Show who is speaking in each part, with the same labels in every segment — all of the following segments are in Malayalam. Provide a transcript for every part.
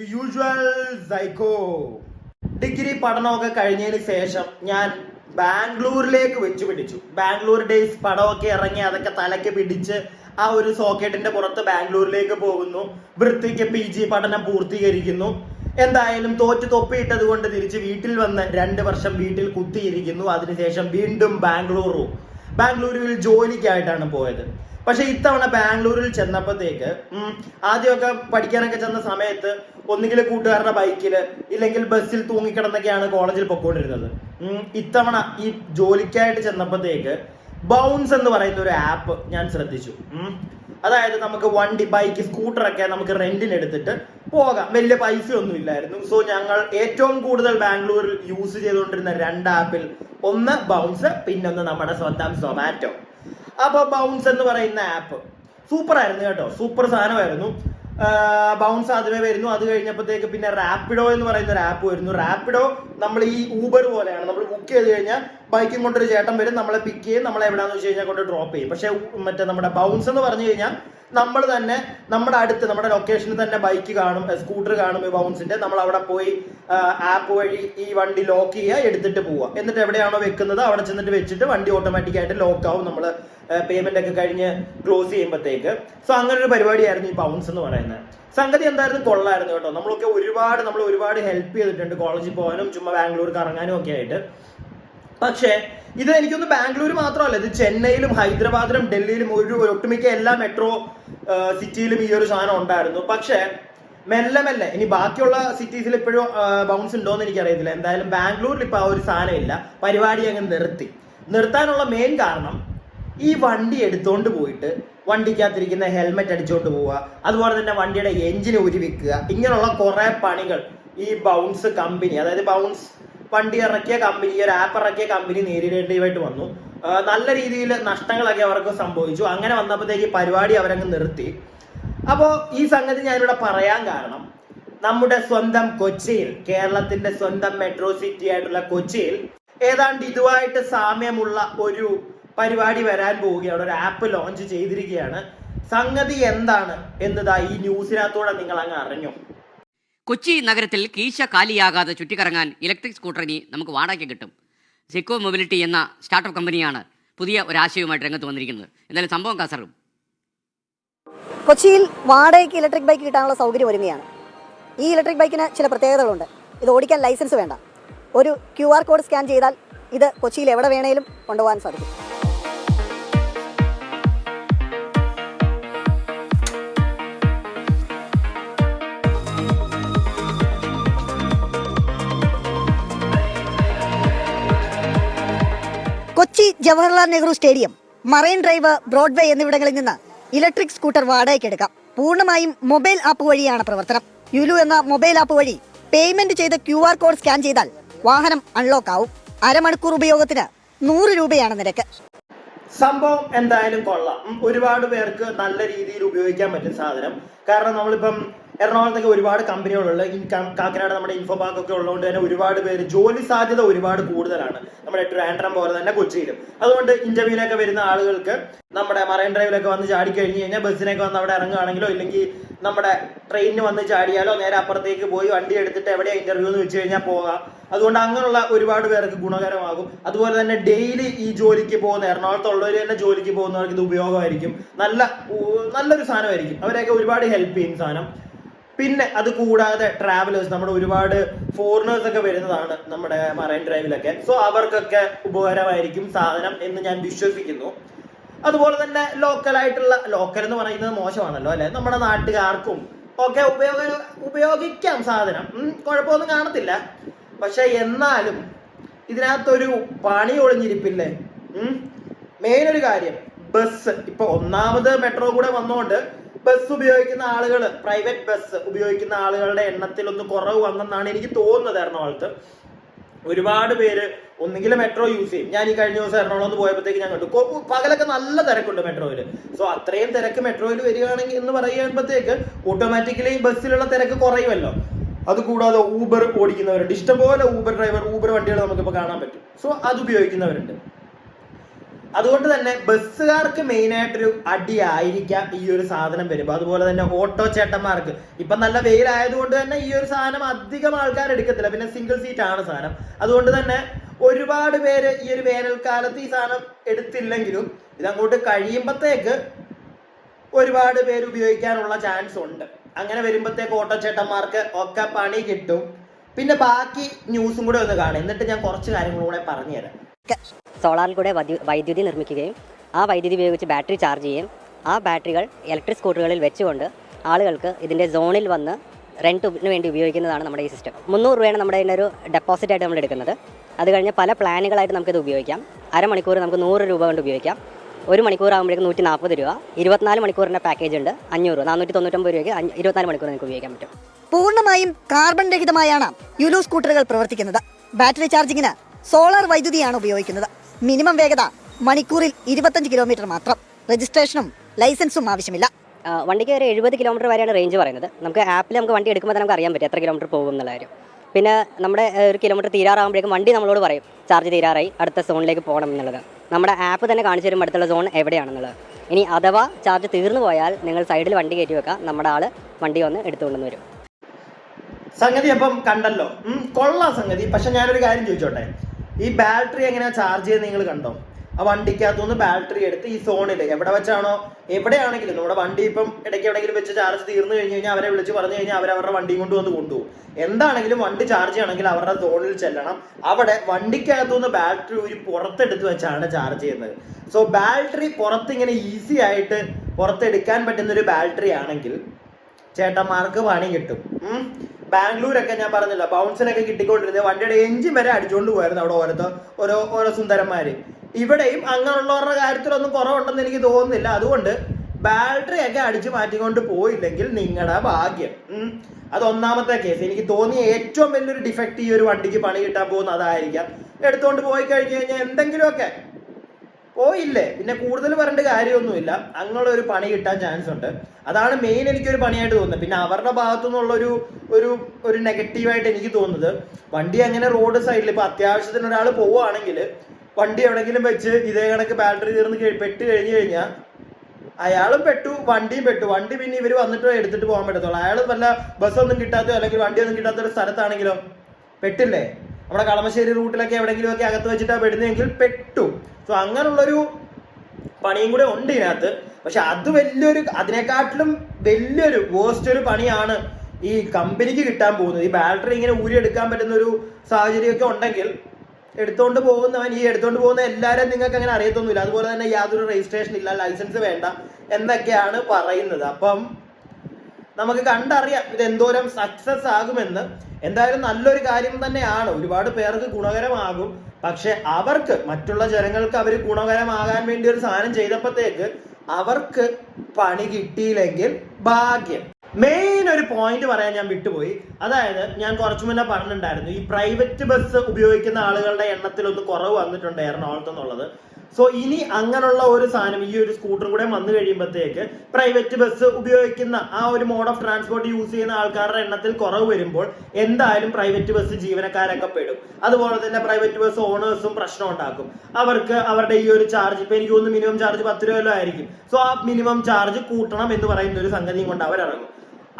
Speaker 1: ടു യൂഷ്വൽ സൈക്കോ ഡിഗ്രി പഠനമൊക്കെ കഴിഞ്ഞതിന് ശേഷം ഞാൻ ബാംഗ്ലൂരിലേക്ക് വെച്ചു പിടിച്ചു. ബാംഗ്ലൂർ ഡേയ്സ് പടമൊക്കെ ഇറങ്ങി അതൊക്കെ തലയ്ക്ക് പിടിച്ച് ആ ഒരു സോക്കറ്റിന്റെ പുറത്ത് ബാംഗ്ലൂരിലേക്ക് പോകുന്നു. വൃത്തിക്ക് പി ജി പഠനം പൂർത്തീകരിക്കുന്നു. എന്തായാലും തോറ്റ് തൊപ്പിയിട്ടത് കൊണ്ട് തിരിച്ച് വീട്ടിൽ വന്ന് രണ്ട് വർഷം വീട്ടിൽ കുത്തിയിരിക്കുന്നു. അതിനുശേഷം വീണ്ടും ബാംഗ്ലൂരു ബാംഗ്ലൂരുവിൽ ജോലിക്കായിട്ടാണ് പോയത് പക്ഷെ ഇത്തവണ ബാംഗ്ലൂരിൽ ചെന്നപ്പോഴത്തേക്ക് ആദ്യമൊക്കെ പഠിക്കാനൊക്കെ ചെന്ന സമയത്ത് ഒന്നുകിൽ കൂട്ടുകാരുടെ ബൈക്കിൽ ഇല്ലെങ്കിൽ ബസ്സിൽ തൂങ്ങിക്കിടന്നൊക്കെയാണ് കോളേജിൽ പൊക്കോണ്ടിരുന്നത് ഇത്തവണ ഈ ജോലിക്കായിട്ട് ചെന്നപ്പോഴത്തേക്ക് ബൗൺസ് എന്ന് പറയുന്ന ഒരു ആപ്പ് ഞാൻ ശ്രദ്ധിച്ചു. അതായത് നമുക്ക് വണ്ടി ബൈക്ക് സ്കൂട്ടറൊക്കെ നമുക്ക് റെന്റിന് എടുത്തിട്ട് പോകാം. വലിയ പൈസ ഒന്നും ഇല്ലായിരുന്നു. സോ ഞങ്ങൾ ഏറ്റവും കൂടുതൽ ബാംഗ്ലൂരിൽ യൂസ് ചെയ്തുകൊണ്ടിരുന്ന രണ്ട് ആപ്പിൽ ഒന്ന് ബൗൺസ് പിന്നൊന്ന് നമ്മുടെ സ്വന്തം സൊമാറ്റോ അപ്പൊ ബൗൺസ് എന്ന് പറയുന്ന ആപ്പ് സൂപ്പർ ആയിരുന്നു കേട്ടോ. സൂപ്പർ സാധനമായിരുന്നു. ബൗൺസ് ആദ്യമേ വരുന്നു. അത് കഴിഞ്ഞപ്പോഴത്തേക്ക് പിന്നെ റാപ്പിഡോ എന്ന് പറയുന്ന ഒരു ആപ്പ് വരുന്നു. റാപ്പിഡോ നമ്മൾ ഈ ഊബർ പോലെയാണ്. നമ്മൾ ബുക്ക് ചെയ്ത് കഴിഞ്ഞാൽ ബൈക്കും കൊണ്ടൊരു ചേട്ടൻ വരും നമ്മളെ പിക്ക് ചെയ്യും നമ്മളെ എവിടെയാണെന്ന് വെച്ച് കഴിഞ്ഞാൽ കൊണ്ട് ഡ്രോപ്പ് ചെയ്യും. പക്ഷേ മറ്റേ നമ്മുടെ ബൗൺസ് എന്ന് പറഞ്ഞു കഴിഞ്ഞാൽ നമ്മൾ തന്നെ നമ്മുടെ അടുത്ത് നമ്മുടെ ലൊക്കേഷനിൽ തന്നെ ബൈക്ക് കാണും സ്കൂട്ടർ കാണും ഈ ബൗൺസിന്റെ നമ്മൾ അവിടെ പോയി ആപ്പ് വഴി ഈ വണ്ടി ലോക്ക് ചെയ്യുക എടുത്തിട്ട് പോവുക. എന്നിട്ട് എവിടെയാണോ വെക്കുന്നത് അവിടെ ചെന്നിട്ട് വെച്ചിട്ട് വണ്ടി ഓട്ടോമാറ്റിക്കായിട്ട് ലോക്ക് ആവും. നമ്മൾ പേയ്മെന്റ് ഒക്കെ കഴിഞ്ഞ് ക്ലോസ് ചെയ്യുമ്പോഴത്തേക്ക് സോ അങ്ങനെ ഒരു പരിപാടിയായിരുന്നു ഈ ബൗൺസ് എന്ന് പറയുന്നത്. സംഗതി എന്തായിരുന്നു? കൊള്ളായിരുന്നു കേട്ടോ. നമ്മളൊക്കെ ഒരുപാട് നമ്മൾ ഒരുപാട് ഹെൽപ്പ് ചെയ്തിട്ടുണ്ട്. കോളേജിൽ പോകാനും ചുമ്മാ ബാംഗ്ലൂർ കറങ്ങാനും ഒക്കെ ആയിട്ട്. പക്ഷേ ഇത് എനിക്കൊന്ന് ബാംഗ്ലൂർ മാത്രമല്ല ഇത് ചെന്നൈയിലും ഹൈദരാബാദിലും ഡൽഹിയിലും ഒരു ഒട്ടുമിക്ക എല്ലാ മെട്രോ സിറ്റിയിലും ഈ ഒരു സാധനം ഉണ്ടായിരുന്നു. പക്ഷേ മെല്ലെ മെല്ലെ ഇനി ബാക്കിയുള്ള സിറ്റീസിൽ ഇപ്പോഴും ബൗൺസ് ഉണ്ടോന്ന് എനിക്കറിയത്തില്ല. എന്തായാലും ബാംഗ്ലൂരിൽ ഇപ്പൊ ആ ഒരു സാധനം ഇല്ല. പരിപാടി അങ്ങ് നിർത്തി. നിർത്താനുള്ള മെയിൻ കാരണം ഈ വണ്ടി എടുത്തുകൊണ്ട് പോയിട്ട് വണ്ടിക്കകത്തിരിക്കുന്ന ഹെൽമെറ്റ് അടിച്ചോട്ട് പോവുക. അതുപോലെ തന്നെ വണ്ടിയുടെ എഞ്ചിന് ഉരുവിക്കുക ഇങ്ങനെയുള്ള കുറെ പണികൾ ഈ ബൗൺസ് കമ്പനി അതായത് ബൗൺസ് വണ്ടി ഇറക്കിയ കമ്പനി ഒരു ആപ്പ് ഇറക്കിയ കമ്പനി നേരിടേണ്ടതായിട്ട് വന്നു. നല്ല രീതിയിൽ നഷ്ടങ്ങളൊക്കെ അവർക്ക് സംഭവിച്ചു. അങ്ങനെ വന്നപ്പോഴത്തേക്ക് ഈ പരിപാടി അവരങ്ങ് നിർത്തി. അപ്പോൾ ഈ സംഗതി ഞാനിവിടെ പറയാൻ കാരണം നമ്മുടെ സ്വന്തം കൊച്ചിയിൽ കേരളത്തിന്റെ സ്വന്തം മെട്രോ സിറ്റി ആയിട്ടുള്ള കൊച്ചിയിൽ ഏതാണ്ട് ഇതുമായിട്ട് സാമ്യമുള്ള ഒരു പരിപാടി വരാൻ പോവുകയാണ്. ഒരു ആപ്പ് ലോഞ്ച് ചെയ്തിരിക്കുകയാണ്. സംഗതി എന്താണ് എന്നതാ ഈ ന്യൂസിനകത്തൂടെ നിങ്ങൾ അങ്ങ് അറിഞ്ഞു?
Speaker 2: കൊച്ചി നഗരത്തിൽ കീശ കാലിയാകാതെ ചുറ്റിക്കറങ്ങാൻ ഇലക്ട്രിക് സ്കൂട്ടർ ഇനി നമുക്ക് വാടകയ്ക്ക് കിട്ടും. സിക്കോ മൊബിലിറ്റി എന്ന സ്റ്റാർട്ടപ്പ് കമ്പനിയാണ് പുതിയ ഒരാശയവുമായിട്ട് രംഗത്ത് വന്നിരിക്കുന്നത്. എന്തായാലും സംഭവം കാസറും
Speaker 3: കൊച്ചിയിൽ വാടകയ്ക്ക് ഇലക്ട്രിക് ബൈക്ക് കിട്ടാനുള്ള സൗകര്യം ഒരുങ്ങുകയാണ് ഈ ഇലക്ട്രിക് ബൈക്കിന് ചില പ്രത്യേകതകളുണ്ട്. ഇത് ഓടിക്കാൻ ലൈസൻസ് വേണ്ട. ഒരു ക്യു ആർ കോഡ് സ്കാൻ ചെയ്താൽ ഇത് കൊച്ചിയിൽ എവിടെ വേണേലും കൊണ്ടുപോകാൻ സാധിക്കും. Jawaharlal Nehru Stadium Marine Drive Broadway എന്നിവിടങ്ങളിൽ നിന്ന് ഇലക്ട്രിക് സ്കൂട്ടർ വാടകയ്ക്ക് എടുക്കാം. പൂർണമായും മൊബൈൽ ആപ്പ് വഴിയാണ് പ്രവർത്തനം. യുലു എന്ന മൊബൈൽ ആപ്പ് വഴി പേയ്മെന്റ് ചെയ്ത് ക്യു ആർ കോഡ് സ്കാൻ ചെയ്താൽ വാഹനം അൺലോക്ക് ആവും. അരമണിക്കൂർ ഉപയോഗത്തിന് നൂറ് രൂപയാണ് നിരക്ക്.
Speaker 1: സംഭവം എന്തായാലും കൊള്ളാം. ഒരുപാട് പേർക്ക് നല്ല രീതിയിൽ ഉപയോഗിക്കാൻ പറ്റും സാധനം. കാരണം നമ്മളിപ്പം എറണാകുളത്തൊക്കെ ഒരുപാട് കമ്പനികളുള്ള കാക്കനാട് നമ്മുടെ ഇൻഫോ പാർക്ക് ഒക്കെ ഉള്ളതുകൊണ്ട് തന്നെ ഒരുപാട് പേര് ജോലി സാധ്യത ഒരുപാട് കൂടുതലാണ്. നമ്മുടെ ട്രാൻഡ്രം പോലെ തന്നെ കൊച്ചിയിലും. അതുകൊണ്ട് ഇന്റർവ്യൂവിനൊക്കെ വരുന്ന ആളുകൾക്ക് നമ്മുടെ മറൈൻ ഡ്രൈവിലൊക്കെ വന്ന് ചാടി കഴിഞ്ഞ് കഴിഞ്ഞാൽ ബസ്സിനൊക്കെ വന്ന് അവിടെ ഇറങ്ങുകയാണെങ്കിലോ ഇല്ലെങ്കിൽ നമ്മുടെ ട്രെയിനിന് വന്ന് ചാടിയാലോ നേരെ അപ്പുറത്തേക്ക് പോയി വണ്ടി എടുത്തിട്ട് എവിടെയാ ഇന്റർവ്യൂ എന്ന് വെച്ച് കഴിഞ്ഞാൽ പോകാം അതുകൊണ്ട് അങ്ങനെയുള്ള ഒരുപാട് പേർക്ക് ഗുണകരമാകും. അതുപോലെ തന്നെ ഡെയിലി ഈ ജോലിക്ക് പോകുന്ന എറണാകുളത്തുള്ളവർ തന്നെ ജോലിക്ക് പോകുന്നവർക്ക് ഇത് ഉപയോഗമായിരിക്കും. നല്ല നല്ലൊരു സാധനമായിരിക്കും. അവരെയൊക്കെ ഒരുപാട് ഹെൽപ്പ് ചെയ്യും സാധനം. പിന്നെ അത് കൂടാതെ ട്രാവലേഴ്സ് നമ്മുടെ ഒരുപാട് ഫോറിനേഴ്സ് ഒക്കെ വരുന്നതാണ് നമ്മുടെ മറൈൻ ഡ്രൈവിലൊക്കെ സോ അവർക്കൊക്കെ ഉപകാരമായിരിക്കും സാധനം എന്ന് ഞാൻ വിശ്വസിക്കുന്നു. അതുപോലെ തന്നെ ലോക്കൽ ആയിട്ടുള്ള ലോക്കൽ എന്ന് പറയുന്നത് മോശമാണല്ലോ അല്ലെ? നമ്മുടെ നാട്ടുകാർക്കും ഒക്കെ ഉപയോഗ ഉപയോഗിക്കാം സാധനം. കുഴപ്പമൊന്നും കാണത്തില്ല. പക്ഷെ എന്നാലും ഇതിനകത്തൊരു പണി ഒളിഞ്ഞിരിപ്പില്ലേ? മെയിൻ ഒരു കാര്യം ബസ് ഇപ്പൊ ഒന്നാമത് മെട്രോ കൂടെ വന്നുകൊണ്ട് ബസ് ഉപയോഗിക്കുന്ന ആളുകൾ പ്രൈവറ്റ് ബസ് ഉപയോഗിക്കുന്ന ആളുകളുടെ എണ്ണത്തിൽ ഒന്ന് കുറവ് വന്നെന്നാണ് എനിക്ക് തോന്നുന്നത് എറണാകുളത്ത് ഒരുപാട് പേര് ഒന്നുകിൽ മെട്രോ യൂസ് ചെയ്യും. ഞാൻ ഈ കഴിഞ്ഞ ദിവസം എറണാകുളം പോയപ്പോഴത്തേക്ക് ഞാൻ കണ്ടു. പകലൊക്കെ നല്ല തിരക്കുണ്ട് മെട്രോയിൽ സോ അത്രയും തിരക്ക് മെട്രോയിൽ വരികയാണെങ്കിൽ എന്ന് പറയുമ്പോഴത്തേക്ക് ഓട്ടോമാറ്റിക്കലി ബസ്സിലുള്ള തിരക്ക് കുറയുമല്ലോ. അത് കൂടാതെ ഊബർ ഓടിക്കുന്നവരുണ്ട്. ഇഷ്ടംപോലെ ഊബർ ഡ്രൈവർ ഊബർ വണ്ടികൾ നമുക്കിപ്പോൾ കാണാൻ പറ്റും. സോ അത് ഉപയോഗിക്കുന്നവരുണ്ട്. അതുകൊണ്ട് തന്നെ ബസ്സുകാർക്ക് മെയിൻ ആയിട്ടൊരു അടിയായിരിക്കാം ഈ ഒരു സാധനം വരുമ്പോൾ അതുപോലെ തന്നെ ഓട്ടോ ചേട്ടന്മാർക്ക്. ഇപ്പൊ നല്ല വെയിലായതുകൊണ്ട് തന്നെ ഈ ഒരു സാധനം അധികം ആൾക്കാർ എടുക്കത്തില്ല. പിന്നെ സിംഗിൾ സീറ്റ് ആണ് സാധനം. അതുകൊണ്ട് തന്നെ ഒരുപാട് പേര് ഈ ഒരു വേനൽക്കാലത്ത് ഈ സാധനം എടുത്തില്ലെങ്കിലും ഇതങ്ങോട്ട് കഴിയുമ്പത്തേക്ക് ഒരുപാട് പേര് ഉപയോഗിക്കാനുള്ള ചാൻസ് ഉണ്ട്. അങ്ങനെ വരുമ്പോഴത്തേക്ക് ഓട്ടോ ചേട്ടന്മാർക്ക് ഒക്കെ പണി കിട്ടും. പിന്നെ ബാക്കി ന്യൂസും കൂടെ ഒന്ന് കാണാം. എന്നിട്ട് ഞാൻ കുറച്ച് കാര്യങ്ങളും കൂടെ പറഞ്ഞുതരാം
Speaker 4: സോളാറിൽ കൂടെ വൈദ്യുതി നിർമ്മിക്കുകയും ആ വൈദ്യുതി ഉപയോഗിച്ച് ബാറ്ററി ചാർജ് ചെയ്യുകയും ആ ബാറ്ററികൾ ഇലക്ട്രിക് സ്കൂട്ടറുകളിൽ വെച്ചുകൊണ്ട് ആളുകൾക്ക് ഇതിന്റെ സോണിൽ വന്ന് റെന്റിന് വേണ്ടി ഉപയോഗിക്കുന്നതാണ് നമ്മുടെ ഈ സിസ്റ്റം മുന്നൂറ് രൂപയാണ് നമ്മുടെ ഇതിന്റെ ഒരു ഡെപ്പോസിറ്റ് ആയിട്ട് നമ്മൾ എടുക്കുന്നത്. അത് കഴിഞ്ഞ് പല പ്ലാനുകളായിട്ട് നമുക്കിത് ഉപയോഗിക്കാം. അരമണിക്കൂർ നമുക്ക് നൂറ് രൂപ കൊണ്ട് ഉപയോഗിക്കാം. ഒരു മണിക്കൂർ ആകുമ്പോഴേക്കും നൂറ്റി നാൽപ്പത് രൂപ. ഇരുപത്തിനാല് മണിക്കൂറിന്റെ പാക്കേജ് ഉണ്ട്. അഞ്ഞൂറ് രൂപ. നാനൂറ്റി തൊണ്ണൂറ്റൊമ്പത് രൂപയ്ക്ക് ഇരുപത്തിനാല് മണിക്കൂർ നമുക്ക് ഉപയോഗിക്കാൻ പറ്റും.
Speaker 3: പൂർണമായും കാർബൺ രഹിതമായാണ് യുലോ സ്കൂട്ടറുകൾ പ്രവർത്തിക്കുന്നത്. ബാറ്ററി ചാർജിങ്ങിന് സോളാർ വൈദ്യുതിയാണ് ഉപയോഗിക്കുന്നത്. മിനിമം വേഗത മണിക്കൂറിൽ ഇരുപത്തഞ്ച് കിലോമീറ്റർ മാത്രം. രജിസ്ട്രേഷനും ലൈസൻസും ആവശ്യമില്ല.
Speaker 4: വണ്ടിക്ക് ഒരു എഴുപത് കിലോമീറ്റർ വരെയാണ് റേഞ്ച് പറയുന്നത്. നമുക്ക് ആപ്പിൽ നമുക്ക് വണ്ടി എടുക്കുമ്പോൾ തന്നെ നമുക്ക് അറിയാൻ പറ്റും എത്ര കിലോമീറ്റർ പോകും എന്നുള്ള കാര്യം. പിന്നെ നമ്മുടെ ഒരു കിലോമീറ്റർ തീരാറാകുമ്പോഴേക്കും വണ്ടി നമ്മളോട് പറയും ചാർജ് തീരാറായി അടുത്ത സോണിലേക്ക് പോകണം എന്നുള്ളത്. നമ്മുടെ ആപ്പ് തന്നെ കാണിച്ചു തരും അടുത്തുള്ള സോൺ എവിടെയാണെന്നുള്ളത്. ഇനി അഥവാ ചാർജ് തീർന്നു പോയാൽ നിങ്ങൾ സൈഡിൽ വണ്ടി കയറ്റി വെക്കുക നമ്മുടെ ആൾ വണ്ടി വന്ന് എടുത്തുകൊണ്ടെന്ന് വരും.
Speaker 1: സംഗതി അപ്പം കണ്ടല്ലോ. കൊള്ളാം സംഗതി. പക്ഷെ ഞാനൊരു കാര്യം ചോദിച്ചോട്ടെ? ഈ ബാറ്ററി എങ്ങനെയാ ചാർജ് ചെയ്യുന്നത് നിങ്ങൾ കണ്ടോ? ആ വണ്ടിക്കകത്തുനിന്ന് ബാറ്ററി എടുത്ത് ഈ സോണിൽ എവിടെ വെച്ചാണോ എവിടെയാണെങ്കിലും നമ്മുടെ വണ്ടി ഇപ്പം ഇടയ്ക്ക് എവിടെയെങ്കിലും വെച്ച് ചാർജ് തീർന്നു കഴിഞ്ഞ് കഴിഞ്ഞാൽ അവരെ വിളിച്ച് പറഞ്ഞു കഴിഞ്ഞാൽ അവർ അവരുടെ വണ്ടിയും കൊണ്ട് വന്ന് കൊണ്ടുപോകും. എന്താണെങ്കിലും വണ്ടി ചാർജ് ചെയ്യണമെങ്കിൽ അവരുടെ സോണിൽ ചെല്ലണം. അവിടെ വണ്ടിക്കകത്തുനിന്ന് ബാറ്ററി ഒരു പുറത്തെടുത്ത് വെച്ചാണ് ചാർജ് ചെയ്യുന്നത്. സോ ബാറ്ററി പുറത്തിങ്ങനെ ഈസി ആയിട്ട് പുറത്തെടുക്കാൻ പറ്റുന്ന ഒരു ബാറ്ററി ആണെങ്കിൽ ചേട്ടന്മാർക്ക് പണി കിട്ടും. ബാംഗ്ലൂരൊക്കെ ഞാൻ പറഞ്ഞല്ലോ ബൗൺസിനൊക്കെ കിട്ടിക്കൊണ്ടിരുന്നത് വണ്ടിയുടെ എഞ്ചിൻ വരെ അടിച്ചുകൊണ്ട് പോയിരുന്നു അവിടെ ഓരോ ഓരോ ഓരോ സുന്ദരന്മാര്. ഇവിടെയും അങ്ങനെയുള്ളവരുടെ കാര്യത്തിലൊന്നും കുറവുണ്ടെന്ന് എനിക്ക് തോന്നുന്നില്ല. അതുകൊണ്ട് ബാറ്ററി ഒക്കെ അടിച്ചു മാറ്റിക്കൊണ്ട് പോയില്ലെങ്കിൽ നിങ്ങളുടെ ഭാഗ്യം. അത് ഒന്നാമത്തെ കേസ് എനിക്ക് തോന്നിയ ഏറ്റവും വലിയൊരു ഡിഫക്റ്റ് ഈ ഒരു വണ്ടിക്ക് പണി കിട്ടാൻ പോകുന്ന അതായിരിക്കാം. എടുത്തുകൊണ്ട് പോയി കഴിഞ്ഞു കഴിഞ്ഞാൽ എന്തെങ്കിലുമൊക്കെ പോയില്ലേ? പിന്നെ കൂടുതൽ പറഞ്ഞിട്ട് കാര്യമൊന്നുമില്ല. അങ്ങനെയുള്ള ഒരു പണി കിട്ടാൻ ചാൻസ് ഉണ്ട് അതാണ് മെയിൻ എനിക്കൊരു പണിയായിട്ട് തോന്നുന്നത്. പിന്നെ അവരുടെ ഭാഗത്തു നിന്നുള്ളൊരു ഒരു ഒരു നെഗറ്റീവായിട്ട് എനിക്ക് തോന്നുന്നത്. വണ്ടി അങ്ങനെ റോഡ് സൈഡിൽ ഇപ്പൊ അത്യാവശ്യത്തിന് ഒരാൾ പോവുകയാണെങ്കിൽ വണ്ടി എവിടെങ്കിലും വെച്ച് ഇതേ കണക്ക് ബാറ്ററി തീർന്ന് പെട്ട് കഴിഞ്ഞു കഴിഞ്ഞാൽ അയാളും പെട്ടു വണ്ടിയും പെട്ടു. വണ്ടി പിന്നെ ഇവർ വന്നിട്ട് എടുത്തിട്ട് പോകാൻ പറ്റത്തുള്ളൂ. അയാൾ വല്ല ബസ്സൊന്നും കിട്ടാത്തോ അല്ലെങ്കിൽ വണ്ടിയൊന്നും കിട്ടാത്ത ഒരു സ്ഥലത്താണെങ്കിലോ പെട്ടില്ലേ? നമ്മുടെ കളമശ്ശേരി റൂട്ടിലൊക്കെ എവിടെയെങ്കിലും ഒക്കെ അകത്ത് വെച്ചിട്ടാണ് പെടുന്നതെങ്കിൽ പെട്ടു. സോ അങ്ങനെയുള്ളൊരു പണിയും കൂടെ ഉണ്ട് ഇതിനകത്ത്. പക്ഷെ അത് വലിയൊരു അതിനെക്കാട്ടിലും വലിയൊരു വേസ്റ്റ് ഒരു പണിയാണ് ഈ കമ്പനിക്ക് കിട്ടാൻ പോകുന്നത്. ഈ ബാറ്ററി ഇങ്ങനെ ഊരി എടുക്കാൻ പറ്റുന്ന ഒരു സാഹചര്യമൊക്കെ ഉണ്ടെങ്കിൽ എടുത്തോണ്ട് പോകുന്നവൻ ഈ എടുത്തോണ്ട് പോകുന്ന എല്ലാവരും നിങ്ങൾക്ക് അങ്ങനെ അറിയത്തൊന്നുമില്ല. അതുപോലെ തന്നെ യാതൊരു രജിസ്ട്രേഷൻ ഇല്ല ലൈസൻസ് വേണ്ട എന്നൊക്കെയാണ് പറയുന്നത്. അപ്പം നമുക്ക് കണ്ടറിയാം ഇത് എന്തോരം സക്സസ് ആകുമെന്ന്. എന്തായാലും നല്ലൊരു കാര്യം തന്നെയാണ്. ഒരുപാട് പേർക്ക് ഗുണകരമാകും. പക്ഷെ അവർക്ക് മറ്റുള്ള ജനങ്ങൾക്ക് അവർ ഗുണകരമാകാൻ വേണ്ടി ഒരു സാധനം ചെയ്തപ്പോഴത്തേക്ക് അവർക്ക് പണി കിട്ടിയില്ലെങ്കിൽ ഭാഗ്യം. മെയിൻ ഒരു പോയിന്റ് പറയാൻ ഞാൻ വിട്ടുപോയി. അതായത് ഞാൻ കുറച്ചു മുന്നേ പറഞ്ഞിട്ടുണ്ടായിരുന്നു ഈ പ്രൈവറ്റ് ബസ് ഉപയോഗിക്കുന്ന ആളുകളുടെ എണ്ണത്തിൽ ഒന്ന് കുറവ് വന്നിട്ടുണ്ട് എറണാകുളത്ത് എന്നുള്ളത് സോ ഇനി അങ്ങനെയുള്ള ഒരു സാധനം ഈ ഒരു സ്കൂട്ടർ കൂടെ വന്നു കഴിയുമ്പോഴത്തേക്ക് പ്രൈവറ്റ് ബസ് ഉപയോഗിക്കുന്ന ആ ഒരു മോഡ് ഓഫ് ട്രാൻസ്പോർട്ട് യൂസ് ചെയ്യുന്ന ആൾക്കാരുടെ എണ്ണത്തിൽ കുറവ് വരുമ്പോൾ എന്തായാലും പ്രൈവറ്റ് ബസ് ജീവനക്കാരൊക്കെ പെടും. അതുപോലെ തന്നെ പ്രൈവറ്റ് ബസ് ഓണേഴ്സും പ്രശ്നം ഉണ്ടാക്കും. അവർക്ക് അവരുടെ ഈ ഒരു ചാർജ് ഇപ്പൊ എനിക്ക് തോന്നുന്നു മിനിമം ചാർജ് പത്ത് രൂപയിലോ ആയിരിക്കും. സോ ആ മിനിമം ചാർജ് കൂട്ടണം എന്ന് പറയുന്ന ഒരു സംഗതിയും കൊണ്ട് അവരിറങ്ങും.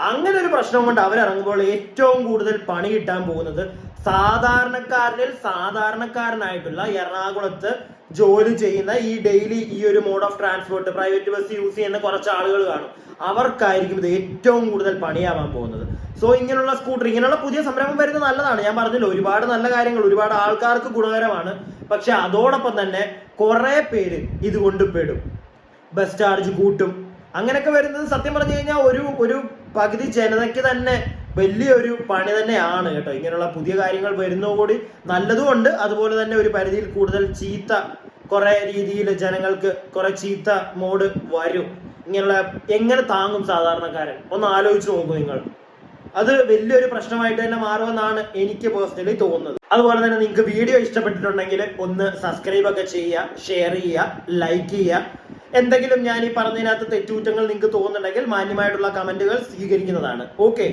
Speaker 1: അങ്ങനെ ഒരു പ്രശ്നം കൊണ്ട് അവരിറങ്ങുമ്പോൾ ഏറ്റവും കൂടുതൽ പണി കിട്ടാൻ പോകുന്നത് സാധാരണക്കാരനിൽ സാധാരണക്കാരനായിട്ടുള്ള എറണാകുളത്ത് ജോലി ചെയ്യുന്ന ഈ ഡെയിലി ഈ ഒരു mode of transport private bus use ചെയ്യുന്ന കുറച്ച് ആളുകൾ കാണും. അവർക്കായിരിക്കും ഇത് ഏറ്റവും കൂടുതൽ പണിയാവാൻ പോകുന്നത്. സോ ഇങ്ങനെയുള്ള സ്കൂട്ടർ ഇങ്ങനെയുള്ള പുതിയ സംരംഭം വരുന്നത് നല്ലതാണ്. ഞാൻ പറഞ്ഞല്ലോ ഒരുപാട് നല്ല കാര്യങ്ങൾ ഒരുപാട് ആൾക്കാർക്ക് ഗുണകരമാണ്. പക്ഷെ അതോടൊപ്പം തന്നെ കുറെ പേര് ഇതുകൊണ്ട് പെടും. ബസ് ചാർജ് കൂട്ടും. അങ്ങനെയൊക്കെ വരുന്നത് സത്യം പറഞ്ഞു കഴിഞ്ഞാൽ ഒരു ഒരു പകുതി ജനതയ്ക്ക് തന്നെ വലിയൊരു പണി തന്നെയാണ് കേട്ടോ. ഇങ്ങനെയുള്ള പുതിയ കാര്യങ്ങൾ വരുന്നതുകൂടി നല്ലതുമുണ്ട് അതുപോലെ തന്നെ ഒരു പരിധിയിൽ കൂടുതൽ ചീത്ത കുറെ രീതിയിൽ ജനങ്ങൾക്ക് കുറെ ചീത്ത മോഡ് വരും. ഇങ്ങനെയുള്ള എങ്ങനെ താങ്ങും സാധാരണക്കാരൻ? ഒന്ന് ആലോചിച്ച് നോക്കൂ നിങ്ങൾ. അത് വലിയൊരു പ്രശ്നമായിട്ട് തന്നെ മാറുമെന്നാണ് എനിക്ക് പേഴ്സണലി തോന്നുന്നത്. അതുപോലെ തന്നെ നിങ്ങൾക്ക് വീഡിയോ ഇഷ്ടപ്പെട്ടിട്ടുണ്ടെങ്കിൽ ഒന്ന് സബ്സ്ക്രൈബ് ഒക്കെ ചെയ്യുക ഷെയർ ചെയ്യുക ലൈക്ക് ചെയ്യുക. എന്തെങ്കിലും ഞാൻ ഈ പറഞ്ഞതിനകത്ത് തെറ്റുകുറ്റങ്ങൾ നിങ്ങൾക്ക് തോന്നുന്നുണ്ടെങ്കിൽ മാന്യമായിട്ടുള്ള കമന്റുകൾ സ്വീകരിക്കുന്നതാണ്. ഓക്കെ